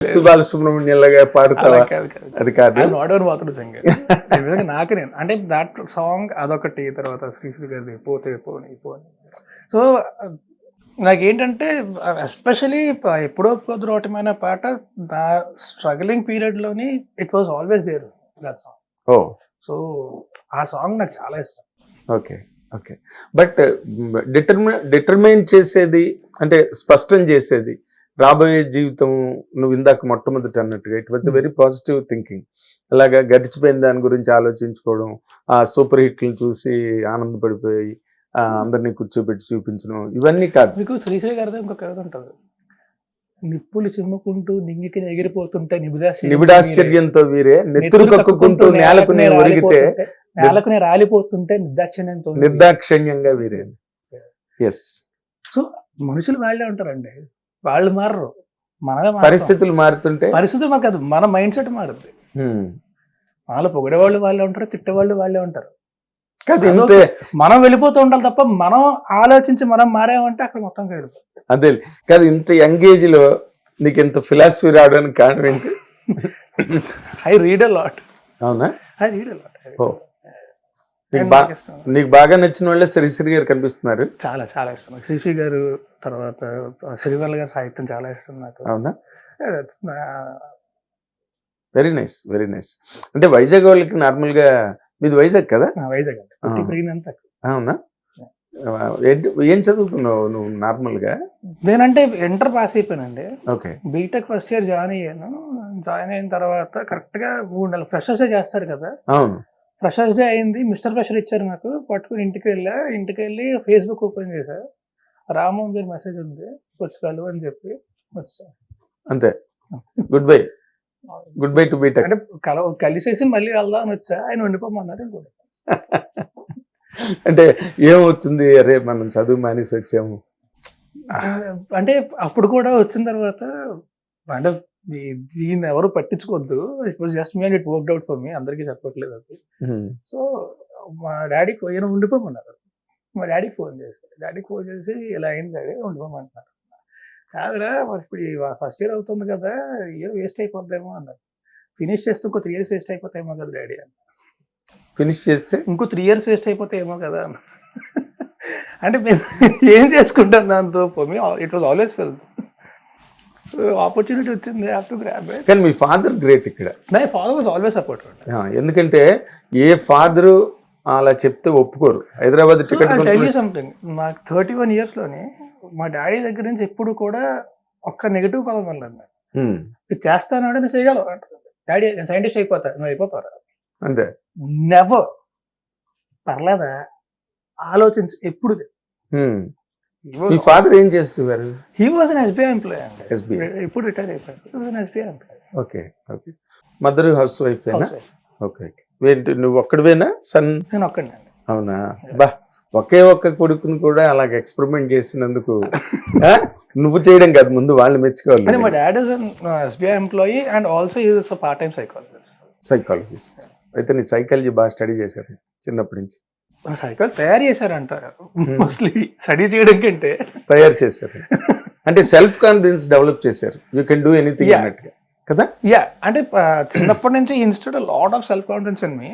SP Balasubrahmanyam లాగా పాడుతావా అది కాదు. నాట్ ఓన్ మాత్రం సింగర్. నాకు నేను అంటే దాట్ సాంగ్ అదొకటి తర్వాత శ్రీశ్రీ గారిది పోతే పోని పోని సో నాకేంటంటే ఎస్పెషలీ ఎప్పుడో కుదరవటమైన పాట నా struggling పీరియడ్లోని it was always there that song oh. So ఆ సాంగ్ నాకు చాలా ఇష్టం. Okay okay. బట్ డిటర్మి డిటర్మైన్ చేసేది అంటే స్పష్టం చేసేది రాబోయే జీవితం నువ్వు ఇందాక మొట్టమొదటి అన్నట్టుగా it was very positive thinking అలాగా గడిచిపోయిన దాని గురించి ఆలోచించుకోవడం ఆ సూపర్ హిట్లను చూసి ఆనందపడిపోయి అందరినీ కూర్చోబెట్టి చూపించడం ఇవన్నీ కాదు. మీకు శ్రీశ్రీ గారితో ఇంకో కవిత ఉంటుంది. నిప్పులు చిమ్ముకుంటూ నింగికి ఎగిరిపోతుంటే నిబిడాశ్చర్యంతో వీరే నెత్తురు కక్కుకుంటూ నేలకు నేను ఒరిగితే నేలకు రాలిపోతుంటే నిర్దాక్షిణ్యంతో నిర్దాక్షిణ్యంగా వీరే ఎస్ సో మనుషులు వాళ్ళే ఉంటారండి. వాళ్ళు మారరు. మనమే. పరిస్థితులు మారుతుంటే? పరిస్థితి మాకు అది మన మైండ్ సెట్ మారుద్ది. వాళ్ళు పొగిడేవాళ్ళు వాళ్ళే ఉంటారు తిట్టేవాళ్ళు వాళ్ళే ఉంటారు. కాదు మనం వెళ్ళిపోతూ ఉండాలి తప్ప మనం ఆలోచించి మనం మారామంటే అక్కడ మొత్తం వెళ్ళిపోతుంది అదే. కాదు ఇంత యంగ్ ఏజ్లో నీకు ఇంత ఫిలాసఫీ రావడానికి కారణం ఏంటి? ఐ రీడ్ అ లాట్ అవునా? ఐ రీడ్ అ లాట్ ఓ. నీకు బా నీకు బాగా నచ్చిన వాళ్ళే శ్రీశ్రీ గారు కనిపిస్తున్నారు. చాలా చాలా ఇష్టం. శ్రీశ్రీ గారు తర్వాత శ్రీవల్ గారి సాహిత్యం చాలా ఇష్టం నాకు. అవునా? వెరీ నైస్ వెరీ నైస్ అంటే వైజాగ్ వాళ్ళకి నార్మల్గా మీది వైజాగ్ కదా? వైజాగ్ అవునా? ఏం చదువుకున్నావు నువ్వు నార్మల్గా నేనంటే ఇంటర్ పాస్ అయిపోయానండి. Okay. BTech first year join అయ్యాను. జాయిన్ అయిన తర్వాత కరెక్ట్గా మూడు నెలలు ఫ్రెషర్స్ చేస్తారు కదా? అవును. ఫ్రెషర్స్ డే అయింది. మిస్టర్ ఫ్రెషర్ ఇచ్చారు నాకు. పట్టుకుని ఇంటికి వెళ్ళా. ఇంటికి వెళ్ళి ఫేస్బుక్ ఓపెన్ చేశా. రాము గారి మెసేజ్ ఉంది. వచ్చి అని చెప్పి వచ్చా. అంతే. Good bye good bye to BTech అంటే కల కలిసేసి మళ్ళీ వెళ్దాం అని వచ్చా. ఆయన ఉండిపోమన్నారు ఇంకోటి. అంటే ఏమవుతుంది? అరే మనం చదువు మానేసి వచ్చాము. అంటే అప్పుడు కూడా వచ్చిన తర్వాత అంటే దీన్ని ఎవరు పట్టించుకోవద్దు. It was just me and it work out for me అందరికీ చెప్పట్లేదు అది. సో మా డాడీకి ఈయన ఉండిపోమన్నారు. మా డాడీకి ఫోన్ చేసి డాడీకి ఫోన్ చేసి ఇలా అయింది డాడీ ఉండిపోమంటున్నారు. కాదురా మరి ఇప్పుడు ఫస్ట్ ఇయర్ అవుతుంది కదా ఇయర్ వేస్ట్ అయిపోద్దేమో అన్నారు. ఫినిష్ చేస్తే ఇంకో త్రీ ఇయర్స్ వేస్ట్ అయిపోతాయేమో కదా డాడీ అని ఫినిష్ చేస్తే? ఇంకో త్రీ ఇయర్స్ వేస్ట్ అయిపోతాయేమో కదా అన్న అంటే మేము ఏం చేసుకుంటాం దాంతో? It was always fell opportunity వచ్చింది. హ్యావ్ టు గ్రాబ్ ఇట్ కానీ మీ ఫాదర్ గ్రేట్ ఇక్కడ. My father was always support ఎందుకంటే ఏ ఫాదరు అలా చెప్తే ఒప్పుకోరు. హైదరాబాద్ టికెట్ సంథింగ్ నాకు థర్టీ వన్లోని మా డాడీ దగ్గర నుంచి ఎప్పుడు కూడా ఒక్క నెగిటివ్ పదం వెళ్ళండి ఇది చేస్తానంటే నేను చేయగలవు. డాడీ నేను సైంటిస్ట్ అయిపోతా. నువ్వు అయిపోతారా అంతే. నెవర్ పర్లేదా? ఆలోచించు. ఎప్పుడు. మీ ఫాదర్ ఏం చేస్తున్నారు he was an SBI employee అండి. SBI. ఇప్పుడు రిటైర్ అయిపోయాడు. SBI employee okay okay mother house wife okay okay ఏంటి నువ్వు ఒక్కడివేనా? సన్ నేను ఒక్కడిని అండి. అవునా? బా ఒకే ఒక్క కొడుకుని కూడా అలాగ ఎక్స్పెరిమెంట్ చేసినందుకు? నువ్వు చేయడం కాదు ముందు వాళ్ళు అంటే మా మెచ్చుకోవాలి dad is an SBI employee and also is part time psychologist psychologist అయితే నీ సైకాలజీ బాగా స్టడీ చేశారు చిన్నప్పటి నుంచి. సైకాలజీ తయారు చేశారంట. మోస్ట్లీ స్టడీ చేయడం కంటే తయారు చేశారు. అంటే సెల్ఫ్ కాన్ఫిడెన్స్ డెవలప్ చేశారు. You can do anything. అన్నట్టుగా కదా? యా అంటే ఆ, చిన్నప్పటి నుంచి instead lot of self confidence in me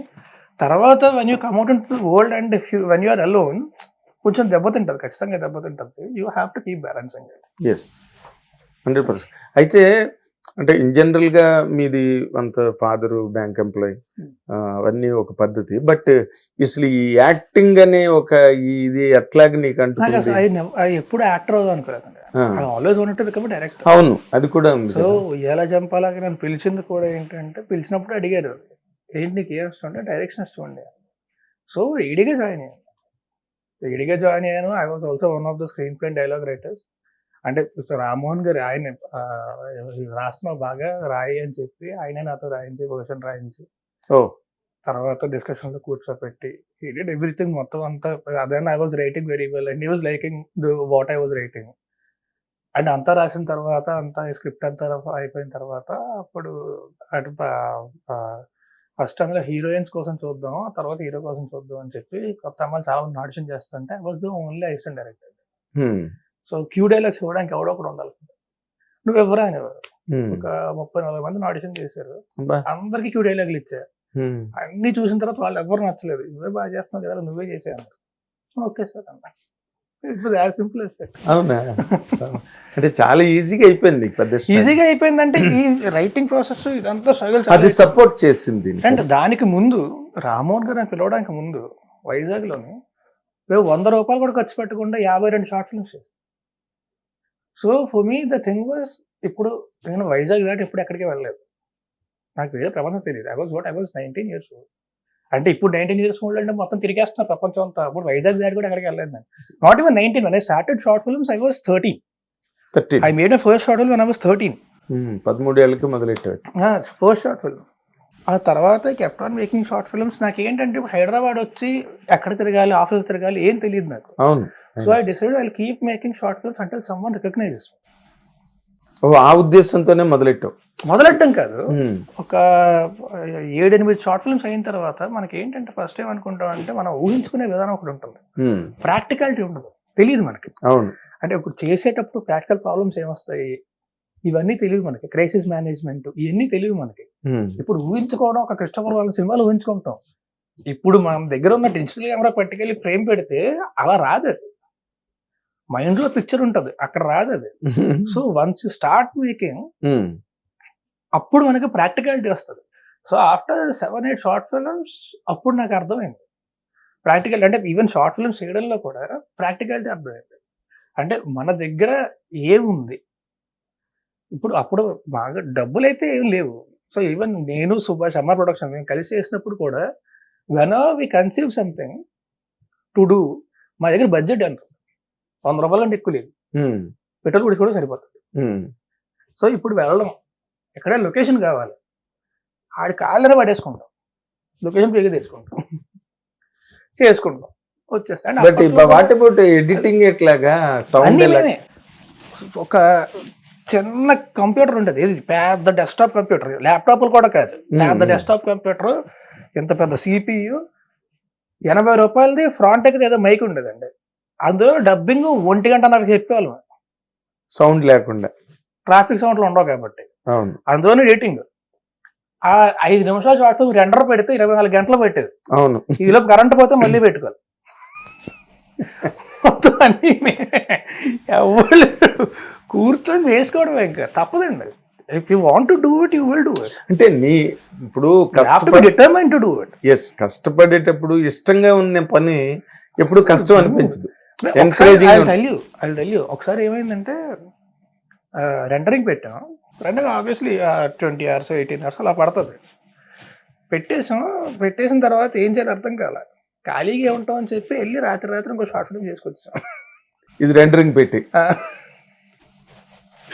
తర్వాత when you come out in to world and if you when you are alone కొంచెం దెబ్బతింటది ఖచ్చితంగా దెబ్బతింటది you have to keep balancing yes hundred percent అయితే అంటే ఇన్ జనరల్గా మీది అంత ఫాదర్ బ్యాంక్ ఎంప్లాయ్ అవన్నీ ఒక పద్ధతి. బట్ అసలు ఈ యాక్టింగ్ అనే ఒక ఇది ఎట్లాగ నీకు ఎప్పుడు యాక్టర్ అవుదాం అనుకోలేదండి. Always wanted to become director అవును అది కూడా ఉంది సో. ఎలా చంపాలని నన్ను పిలిచింది కూడా ఏంటంటే పిలిచినప్పుడు అడిగారు ఏంటి నీకు ఏం ఇష్టం అంటే డైరెక్షన్ ఇష్టం అండి సో ఈడిగా జాయిన్ అయ్యాను ఈడిగా జాయిన్ అయ్యాను. I was also one of the screen play dialogue writers అంటే రామ్మోహన్ గారు ఆయన రాస్తున్నావు బాగా రాయి అని చెప్పి ఆయనే నాతో రాయించి క్వశ్చన్ రాయించి ఓ. తర్వాత డిస్కషన్లో కూర్చోపెట్టి ఈ డిడ్ ఎవ్రీథింగ్ మొత్తం అంతా. అదన్ I was writing very well and was liking what I was writing and అంతా రాసిన తర్వాత అంతా స్క్రిప్ట్ అంతా అయిపోయిన తర్వాత అప్పుడు అటు ఫస్ట్ అందులో హీరోయిన్స్ కోసం చూద్దాం ఆ తర్వాత హీరో కోసం చూద్దాం అని చెప్పి కొత్త అమ్మాయిలు చాలా మంది ఆడిషన్ చేస్తుంటే I was the only assistant director. So cue dialogues ఇవ్వడానికి ఎవడో ఒకడు ఉండాలి. నువ్వు ఎవరు అనేవారు ఒక ముప్పై నలభై మందిని ఆడిషన్ చేశారు. అందరికి క్యూ డైలాగులు ఇచ్చా. ఉమ్, అన్ని చూసిన తర్వాత వాళ్ళు ఎవరు నచ్చలేదు. నువ్వే బాగా చేస్తున్నావు కదా నువ్వే చేసాను ఓకే సార్ అన్న. సింపుల్ అవునా అంటే చాలా ఈజీగా అయిపోయింది పెద్ద. ఈజీగా అయిపోయిందంటే ఈ రైటింగ్ ప్రాసెస్ ఇదంతా స్ట్రగుల్ అది సపోర్ట్ చేసింది అండ్ దానికి ముందు రామ్మోహన్ గారు పిలవడానికి ముందు వైజాగ్లోని మేము వంద రూపాయలు కూడా ఖర్చు పెట్టకుండా యాభై రెండు short films so for me the thing was ఇప్పుడు నేను వైజాగ్ దాటి ఎప్పుడు ఎక్కడికి వెళ్ళలేదు. నాకు వేరే ప్రపంచం తెలియదు I was what I was nineteen years అంటే ఇప్పుడు నైన్టీన్ ఇయర్స్ ఓల్డ్ అంటే మొత్తం తిరిగేస్తున్నారు ప్రపంచం అంతా. అప్పుడు వైజాగ్ దాటి కూడా ఎక్కడికి వెళ్ళలేదు నేను. Not even nineteen I started short films I was thirteen thirteen I made first short film I was thirteen పదమూడు ఏళ్ళకి మొదలెట్టాడు ఫస్ట్ షార్ట్ ఫిల్మ్ ఆ తర్వాత kept on making short films నాకు ఏంటంటే ఇప్పుడు హైదరాబాద్ వచ్చి ఎక్కడ తిరగాలి ఆఫీస్ తిరగాలి ఏం తెలియదు నాకు. అవును. So I decide I keep making short films అంటే సమ్ వన్ రికగ్నైజెస్ ఓ, ఆ ఉద్దేశంతోనే మొదలెట్టావు. మొదలెట్టం కాదు. ఒక ఏడెనిమిది షార్ట్ ఫిల్మ్స్ అయిన తర్వాత మనకి ఏంటంటే ఫస్ట్ ఏం అనుకుంటాం అంటే మనం ఊహించుకునే విధానం ఒకటి ఉంటుంది. ప్రాక్టికాలిటీ ఉండదు. తెలియదు మనకి. అవును. అంటే ఇప్పుడు చేసేటప్పుడు ప్రాక్టికల్ ప్రాబ్లమ్స్ ఏమొస్తాయి? ఇవన్నీ తెలియదు మనకి. క్రైసిస్ మేనేజ్మెంట్ ఇవన్నీ తెలియదు మనకి. ఇప్పుడు ఊహించుకోవడం ఒక క్రిస్టఫర్ వాళ్ళ సినిమాలు ఊహించుకుంటాం. ఇప్పుడు మనం దగ్గర ఉన్న డిజిటల్ కెమెరా పట్టుకెళ్ళి ఫ్రేమ్ పెడితే అలా రాదు మైండ్లో పిక్చర్ ఉంటది. అక్కడ రాదు అది. So once you start making um, అప్పుడు మనకి ప్రాక్టికాలిటీ వస్తుంది. So after seven eight short films అప్పుడు నాకు అర్థమైంది. ప్రాక్టికల్ అంటే ఈవెన్ షార్ట్ ఫిల్మ్స్ చేయడంలో కూడా ప్రాక్టికాలిటీ అర్థమైంది. అంటే మన దగ్గర ఏముంది? ఇప్పుడు అప్పుడు బాగా డబ్బులు అయితే ఏం లేవు. సో ఈవెన్ నేను సుభాష్ అమ్మ ప్రొడక్షన్ మేము కలిసి చేసినప్పుడు కూడా when we conceive something to do మా దగ్గర బడ్జెట్ ఎంత? వంద రూపాయలు అంటే ఎక్కువ లేదు. పెట్రోల్ కూడా కూడా సరిపోతుంది సో ఇప్పుడు వెళ్ళడం. ఎక్కడ లొకేషన్ కావాలి. ఆడి కాళ్ళని పడేసుకుంటాం. లొకేషన్ పేగి తెచ్చుకుంటాం. చేసుకుంటాం. వచ్చేస్తాం బట్ వాట్ అబౌట్ ఎడిటింగ్ ఎట్లాగా? సౌండ్. ఒక చిన్న కంప్యూటర్ ఉంటుంది ఇది పెద్ద డెస్క్టాప్ కంప్యూటర్. ల్యాప్టాప్లు కూడా కాదు. పెద్ద. Desktop computer. ఇంత పెద్ద సిపియు. ఎనభై రూపాయలది ఫ్రంట్ ఏదో మైక్ ఉండేదండి. అందులో డబ్బింగ్ ఒంటి గంట నాకు చెప్పేవాళ్ళం సౌండ్ లేకుండా. ట్రాఫిక్ సౌండ్లు ఉండవు కాబట్టి. అవును. అందులోనే రేటింగ్ ఆ ఐదు నిమిషాలు షార్ట్ ఫిల్మ్ రెండర్ పెడితే ఇరవై నాలుగు గంటలు పెట్టేది. అవును. ఈలో కరెంట్ పోతే మళ్ళీ పెట్టుకోవాలి. మొత్తం అన్ని. ఎవరు. కూర్చొని చేసుకోవడం ఇంకా. తప్పదండి if you want to do it you will do it అంటే నీ ఇప్పుడు డిటర్మైన్ టు డూ ఇట్ ఎస్ కష్టపడేటప్పుడు ఇష్టంగా ఉన్న పని ఎప్పుడు కష్టం అనిపించదు. ఒకసారి ఏమైందంటే రెండరింగ్ పెట్టాం. Rendering obviously twenty hours eighteen hours అలా పడుతుంది. పెట్టేసాం. పెట్టేసిన తర్వాత ఏం చేయాలి అర్థం కాల. ఖాళీగా ఉంటాం అని చెప్పి వెళ్ళి రాత్రి రాత్రి ఇంకో షార్ట్ ఫిల్మ్ చేసుకొచ్చాం ఇది రెండరింగ్ పెట్టి.